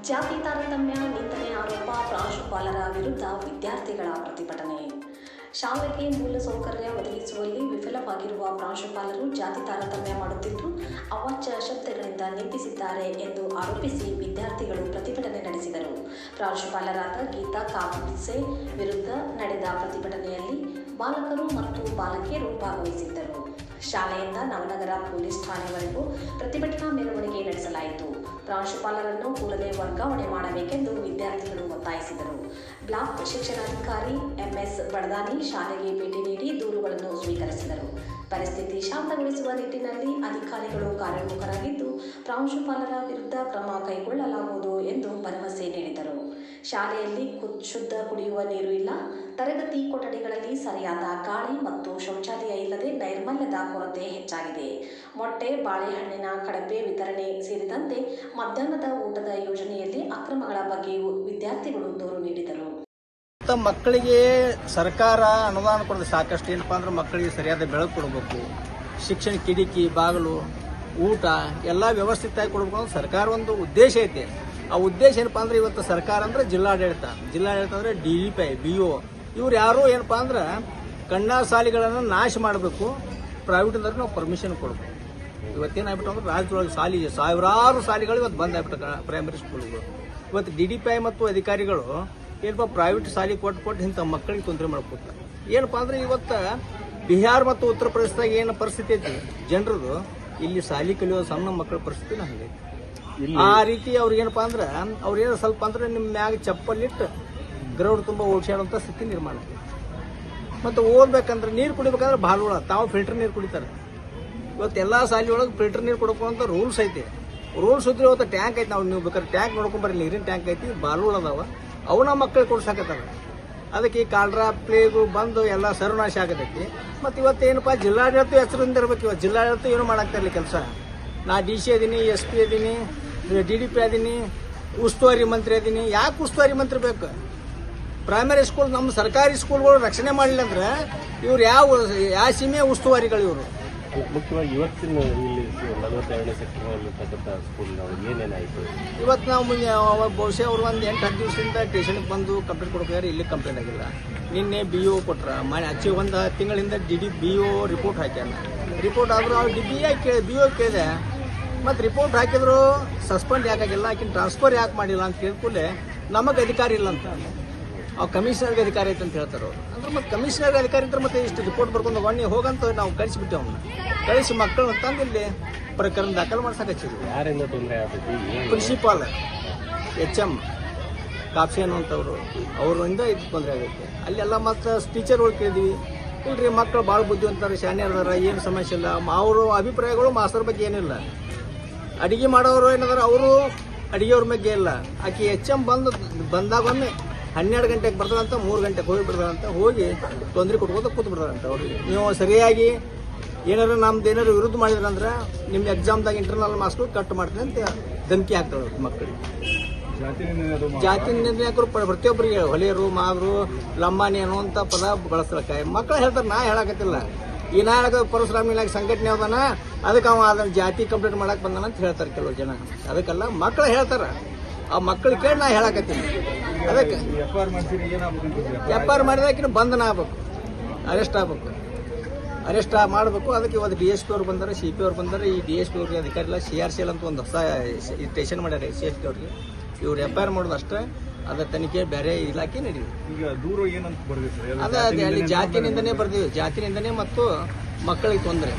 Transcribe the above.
ಜಾತಿ ತಾರತಮ್ಯ ನಿಂದನೆ ಆರೋಪ, ಪ್ರಾಂಶುಪಾಲರ ವಿರುದ್ಧ ವಿದ್ಯಾರ್ಥಿಗಳ ಪ್ರತಿಭಟನೆ. ಶಾಲೆಗೆ ಮೂಲಸೌಕರ್ಯ ಒದಗಿಸುವಲ್ಲಿ ವಿಫಲವಾಗಿರುವ ಪ್ರಾಂಶುಪಾಲರು ಜಾತಿ ತಾರತಮ್ಯ ಮಾಡುತ್ತಿದ್ದು, ಅವಾಚ್ಯ ಶಬ್ದಗಳಿಂದ ನಿಂದಿಸಿದ್ದಾರೆ ಎಂದು ಆರೋಪಿಸಿ ವಿದ್ಯಾರ್ಥಿಗಳು ಪ್ರತಿಭಟನೆ ನಡೆಸಿದರು. ಪ್ರಾಂಶುಪಾಲರಾದ ಗೀತಾ ಕಾಮಸೆ ವಿರುದ್ಧ ನಡೆದ ಪ್ರತಿಭಟನೆಯಲ್ಲಿ ಬಾಲಕರು ಮತ್ತು ಬಾಲಕಿಯರು ಭಾಗವಹಿಸಿದ್ದರು. ಶಾಲೆಯಿಂದ ನವನಗರ ಪೊಲೀಸ್ ಠಾಣೆವರೆಗೂ ಪ್ರತಿಭಟನಾ ಮೆರವಣಿಗೆ ನಡೆಸಲಾಯಿತು. ಪ್ರಾಂಶುಪಾಲರನ್ನು ಕೂಡಲೇ ವರ್ಗಾವಣೆ ಮಾಡಬೇಕೆಂದು ವಿದ್ಯಾರ್ಥಿಗಳು ಒತ್ತಾಯಿಸಿದರು. ಬ್ಲಾಕ್ ಶಿಕ್ಷಣಾಧಿಕಾರಿ ಎಂಎಸ್ ಬಡದಾನಿ ಶಾಲೆಗೆ ಭೇಟಿ ನೀಡಿ ದೂರುಗಳನ್ನು ಸ್ವೀಕರಿಸಿದರು. ಪರಿಸ್ಥಿತಿ ಶಾಂತಗೊಳಿಸುವ ನಿಟ್ಟಿನಲ್ಲಿ ಅಧಿಕಾರಿಗಳು ಕಾರ್ಯೋನ್ಮುಖರಾಗಿದ್ದು, ಪ್ರಾಂಶುಪಾಲರ ವಿರುದ್ಧ ಕ್ರಮ ಕೈಗೊಳ್ಳಲಾಗುವುದು ಎಂದು ಭರವಸೆ ಶಾಲೆಯಲ್ಲಿ ಶುದ್ಧ ಕುಡಿಯುವ ನೀರು ಇಲ್ಲ. ತರಗತಿ ಕೊಠಡಿಗಳಲ್ಲಿ ಸರಿಯಾದ ಗಾಳಿ ಮತ್ತು ಶೌಚಾಲಯ ಇಲ್ಲದೆ ನೈರ್ಮಲ್ಯದ ಕೊರತೆ ಹೆಚ್ಚಾಗಿದೆ. ಮೊಟ್ಟೆ, ಬಾಳೆಹಣ್ಣಿನ ಕಡಪೆ ವಿತರಣೆ ಸೇರಿದಂತೆ ಮಧ್ಯಾಹ್ನದ ಊಟದ ಯೋಜನೆಯಲ್ಲಿ ಅಕ್ರಮಗಳ ಬಗ್ಗೆಯೂ ವಿದ್ಯಾರ್ಥಿಗಳು ದೂರು ನೀಡಿದರು. ಮಕ್ಕಳಿಗೆ ಸರ್ಕಾರ ಅನುದಾನ ಕೊಡೋದು ಸಾಕಷ್ಟು ಏನಪ್ಪಾ ಅಂದ್ರೆ ಮಕ್ಕಳಿಗೆ ಸರಿಯಾದ ಬೆಳಕು ಕೊಡಬೇಕು. ಶಿಕ್ಷಣ ಕಿಟಕಿ, ಬಾಗಿಲು, ಊಟ ಎಲ್ಲ ವ್ಯವಸ್ಥಿತವಾಗಿ ಕೊಡಬೇಕು ಅಂತ ಸರ್ಕಾರ ಒಂದು ಉದ್ದೇಶ ಐತೆ. ಆ ಉದ್ದೇಶ ಏನಪ್ಪಾ ಅಂದ್ರೆ ಇವತ್ತು ಸರ್ಕಾರ ಅಂದ್ರೆ ಜಿಲ್ಲಾಡಳಿತ. ಜಿಲ್ಲಾಡಳಿತ ಅಂದ್ರೆ D D P, B O. ಇವ್ರು ಯಾರು ಏನಪ್ಪಾ ಅಂದ್ರೆ ಕನ್ನಡ ಶಾಲೆಗಳನ್ನು ನಾಶ ಮಾಡಬೇಕು. ಪ್ರೈವೇಟ್ ಅಂದ್ರೆ ನಾವು ಪರ್ಮಿಷನ್ ಕೊಡಬೇಕು. ಇವತ್ತೇನಾಗ್ಬಿಟ್ಟು ಅಂದ್ರೆ ರಾಜ್ಯದೊಳಗೆ ಸಾಲಿ ಸಾವಿರಾರು ಶಾಲೆಗಳು ಇವತ್ತು ಬಂದ್ ಆಗ್ಬಿಟ್ಟು ಪ್ರೈಮರಿ ಸ್ಕೂಲ್ಗಳು ಇವತ್ತು ಡಿ ಡಿ ಪಿ ಮತ್ತು ಅಧಿಕಾರಿಗಳು ಏನಪ್ಪ ಪ್ರೈವೇಟ್ ಶಾಲೆ ಕೊಟ್ಟು ಕೊಟ್ಟು ಇಂಥ ಮಕ್ಕಳಿಗೆ ತೊಂದರೆ ಮಾಡ್ಕೊತಾರೆ ಏನಪ್ಪಾ ಅಂದ್ರೆ ಇವತ್ತು ಬಿಹಾರ್ ಮತ್ತು ಉತ್ತರ ಪ್ರದೇಶದಾಗ ಏನು ಪರಿಸ್ಥಿತಿ ಐತಿ? ಜನರದು ಇಲ್ಲಿ ಶಾಲೆ ಕಲಿಯೋ ಸಣ್ಣ ಮಕ್ಕಳ ಪರಿಸ್ಥಿತಿನ ಹಂಗೈತಿ ಆ ರೀತಿ ಅವ್ರಿಗೆ ಏನಪ್ಪಾ ಅಂದ್ರೆ ಅವ್ರೇನು ಸ್ವಲ್ಪ ಅಂದ್ರೆ ನಿಮ್ಮ ಮ್ಯಾಗ ಚಪ್ಪಲಿಟ್ಟು ಗ್ರೌಂಡ್ ತುಂಬ ಓಡ್ಸಾಡುವಂಥ ಸ್ಥಿತಿ ನಿರ್ಮಾಣ ಮತ್ತು ಓದ್ಬೇಕಂದ್ರೆ ನೀರು ಕುಡಿಬೇಕಂದ್ರೆ ಭಾಳ ತಾವು ಫಿಲ್ಟರ್ ನೀರು ಕುಡಿತಾರೆ. ಇವತ್ತು ಎಲ್ಲ ಶಾಲೆ ಒಳಗೆ ಫಿಲ್ಟರ್ ನೀರು ಕೊಡಬೇಕು ಅಂತ ರೂಲ್ಸ್ ಐತಿ. ರೂಲ್ಸ್ ಇದ್ರೆ ಇವತ್ತು ಟ್ಯಾಂಕ್ ಐತಿ, ನಾವು ನೀವು ಬೇಕಾದ್ರೆ ಟ್ಯಾಂಕ್ ನೋಡ್ಕೊಂಬರ್ರಿ ನೀರಿನ ಟ್ಯಾಂಕ್ ಐತಿ ಬಾಲುಗಳು ಅದಾವ. ಅವನ್ನ ಮಕ್ಕಳಿಗೆ ಕೊಡ್ಸಾಕತ್ತಾರ. ಅದಕ್ಕೆ ಈ ಕಾಲ್ರಾ ಪ್ಲೇಗು ಬಂದು ಎಲ್ಲ ಸರ್ವನಾಶ ಆಗತೈತಿ. ಮತ್ತು ಇವತ್ತು ಏನಪ್ಪ, ಜಿಲ್ಲಾಡಳಿತ ಹೆಸರಿಂದ ಇರ್ಬೇಕು ಇವತ್ತು ಜಿಲ್ಲಾಡಳಿತ ಏನು ಮಾಡಾಕ್ತಾ ಇರಲಿ ಕೆಲಸ? ನಾ ಡಿ ಸಿ ಅದೀನಿ ಎಸ್ ಪಿ ಅದೀನಿ ಡಿ ಡಿ ಪಿ ಅದೀನಿ ಉಸ್ತುವಾರಿ ಮಂತ್ರಿ ಅದೀನಿ. ಯಾಕೆ ಉಸ್ತುವಾರಿ ಮಂತ್ರಿ ಬೇಕು? ಪ್ರೈಮರಿ ಸ್ಕೂಲ್ ನಮ್ಮ ಸರ್ಕಾರಿ ಸ್ಕೂಲ್ಗಳು ರಕ್ಷಣೆ ಮಾಡಲಿಲ್ಲ ಅಂದ್ರೆ ಇವ್ರು ಯಾವ ಯಾವ ಸೀಮೆಯ ಉಸ್ತುವಾರಿಗಳು ಇವರು? ಮುಖ್ಯವಾಗಿ ಇವತ್ತಿನ ಇಲ್ಲಿ ನಲವತ್ತೆರಡನೇ ಸ್ಕೂಲ್ ಏನೇನಾಯಿತು ಇವತ್ತು ನಾವು ಮುಂದೆ ಅವಾಗ ಬಹುಶಃ ಅವ್ರು ಒಂದು ಎಂಟು ಹತ್ತು ದಿವಸದಿಂದ ಟೇಷನ್ಗೆ ಬಂದು ಕಂಪ್ಲೇಂಟ್ ಕೊಡ್ಬೇಕಾದ್ರೆ ಇಲ್ಲಿ ಕಂಪ್ಲೇಂಟ್ ಆಗಿಲ್ಲ. ನಿನ್ನೆ ಬಿ ಒ ಕೊಟ್ರ. ಮನೆ ಹಚ್ಚಿ ಒಂದು ತಿಂಗಳಿಂದ D D B O report ಹಾಕ್ಯಾನ. Report ಆದರೂ ಅವ್ರು ಡಿ ಬಿ ಐ ಕೇಳಿ ಬಿ ಒ ಕೇಳಿದೆ. ಮತ್ತು ರಿಪೋರ್ಟ್ ಹಾಕಿದ್ರು ಸಸ್ಪೆಂಡ್ ಯಾಕಾಗಿಲ್ಲ ಆಕಿನ ಟ್ರಾನ್ಸ್ಫರ್ ಯಾಕೆ ಮಾಡಿಲ್ಲ ಅಂತ ಕೇಳ್ಕೊಳ್ಳೆ ನಮಗೆ ಅಧಿಕಾರ ಇಲ್ಲ ಅಂತ. ಅವ್ ಕಮಿಷನರ್ಗೆ ಅಧಿಕಾರ ಐತೆ ಅಂತ ಹೇಳ್ತಾರೆ ಅವರು. ಅಂದ್ರೆ ಮತ್ತೆ ಕಮಿಷನರ್ಗೆ ಅಧಿಕಾರ ಇದ್ರೆ ಮತ್ತೆ ಇಷ್ಟು ರಿಪೋರ್ಟ್ ಬರ್ಕೊಂಡು ಒಣ್ಣೆ ಹೋಗಂತ ನಾವು ಕಳಿಸಿಬಿಟ್ಟೆ ಅವನ್ನ ಕಳಿಸಿ ಮಕ್ಕಳು ಇಲ್ಲಿ ಪ್ರಕರಣ ದಾಖಲು ಮಾಡ್ಸಕ್ಕೆ ಯಾರಿಂದ ತೊಂದರೆ ಆಗ್ತೈತಿ ಪ್ರಿನ್ಸಿಪಾಲ್ ಎಚ್ ಎಂ ಕಾಫಿ ಅನ್ನುವಂಥವ್ರು ಅವರಿಂದ ಇದು ತೊಂದರೆ ಆಗುತ್ತೆ ಅಲ್ಲೆಲ್ಲ ಮತ್ತು ಟೀಚರ್ಗಳು ಕೇಳಿದ್ವಿ. ಇಲ್ರಿ ಮಕ್ಕಳು ಭಾಳ ಬುದ್ಧಿವಂತಾರೆ ಶಾನೆ ಅದಾರ ಏನು ಸಮಸ್ಯೆ ಇಲ್ಲ. ಅವರು ಅಭಿಪ್ರಾಯಗಳು ಮಾಸ್ತರ್ ಬಗ್ಗೆ ಏನಿಲ್ಲ. ಅಡಿಗೆ ಮಾಡೋರು ಏನಂದ್ರೆ ಅವರು ಅಡಿಗೆಯವ್ರ ಬಗ್ಗೆ ಇಲ್ಲ. ಆಕೆ ಎಚ್ ಎಂ ಬಂದು ಬಂದಾಗೊಮ್ಮೆ ಹನ್ನೆರಡು ಗಂಟೆಗೆ ಬರ್ತದಂತ ಮೂರು ಗಂಟೆಗೆ ಹೋಗಿ ಬಿಡ್ತಾರಂತ ಹೋಗಿ ತೊಂದರೆ ಕೊಟ್ಕೋತ ಕೂತ್ ಬಿಡ್ತಾರಂತ ಅವ್ರಿಗೆ ನೀವು ಸರಿಯಾಗಿ ಏನಾರು ನಮ್ದು ಏನಾರು ವಿರುದ್ಧ ಮಾಡಿದ್ರಂದ್ರೆ ನಿಮ್ಮ ಎಕ್ಸಾಮ್ದಾಗ ಇಂಟರ್ನಲ್ ಮಾರ್ಕ್ಸ್ಗಳು ಕಟ್ ಮಾಡ್ತೀನಿ ಅಂತ ಧಮಕಿ ಹಾಕ್ತಾರೆ ಮಕ್ಕಳಿಗೆ. ಜಾತಿ ನಿರ್ಣಯಕರು ಪ್ರತಿಯೊಬ್ಬರಿಗೆ ಹೊಲಿಯರು, ಮಾವರು ಲಂಬಾನಿ ಅನ್ನುವಂಥ ಪದ ಬಳಸ್ತಾರೆ. ಮಕ್ಕಳು ಹೇಳ್ತಾರೆ, ನಾ ಹೇಳಕತ್ತಿಲ್ಲ. ಈ ನಾ ಪರಶುರಾಮಿನಾಗ ಸಂಘಟನೆ ಅವದಾನ ಅದಕ್ಕೆ ಅವ ಅದನ್ನ ಜಾತಿ ಕಂಪ್ಲೀಟ್ ಮಾಡಕ್ ಬಂದಾನ ಅಂತ ಹೇಳ್ತಾರೆ ಕೆಲವು ಜನ. ಅದಕ್ಕೆಲ್ಲ ಮಕ್ಕಳು ಹೇಳ್ತಾರ. ಆ ಮಕ್ಕಳು ಕೇಳಿ ನಾ ಹೇಳಕತ್ತೀನಿ. ಅದಕ್ಕೆ ಎಫ್ ಆರ್ ಮಾಡಿದಾಕಿನ ಬಂಧನ ಆಗ್ಬೇಕು. ಅರೆಸ್ಟ್ ಆಗ್ಬೇಕು. ಅರೆಸ್ಟ್ ಮಾಡಬೇಕು. ಅದಕ್ಕೆ ಇವತ್ತು ಡಿ ಎಸ್ ಪಿ ಅವ್ರು ಬಂದಾರೆ ಸಿ ಪಿ ಅವ್ರು ಬಂದಾರೆ. ಈ ಡಿ ಎಸ್ ಪಿ ಅವ್ರಿಗೆ ಅಧಿಕಾರಿ ಇಲ್ಲ ಸಿ ಆರ್ ಸಿ ಎಲ್ ಅಂತ ಒಂದು ಹೊಸ ಸ್ಟೇಷನ್ ಮಾಡ್ಯಾರ ಸಿ ಎಸ್ ಪಿ ಅವ್ರಿಗೆ. ಇವ್ರು ಎಫ್ ಐ ಆರ್ ಮಾಡೋದು ಅಷ್ಟೇ. ಅದರ ತನಿಖೆ ಬೇರೆ ಇಲಾಖೆ ನಡೆಯುತ್ತೆ ಈಗ ದೂರ ಏನಂತ ಅದೇ ಅದೇ ಅಲ್ಲಿ ಜಾತಿನಿಂದನೇ ಬರ್ತೀವಿ ಜಾತಿನಿಂದನೇ ಮತ್ತು ಮಕ್ಕಳಿಗೆ ತೊಂದರೆ.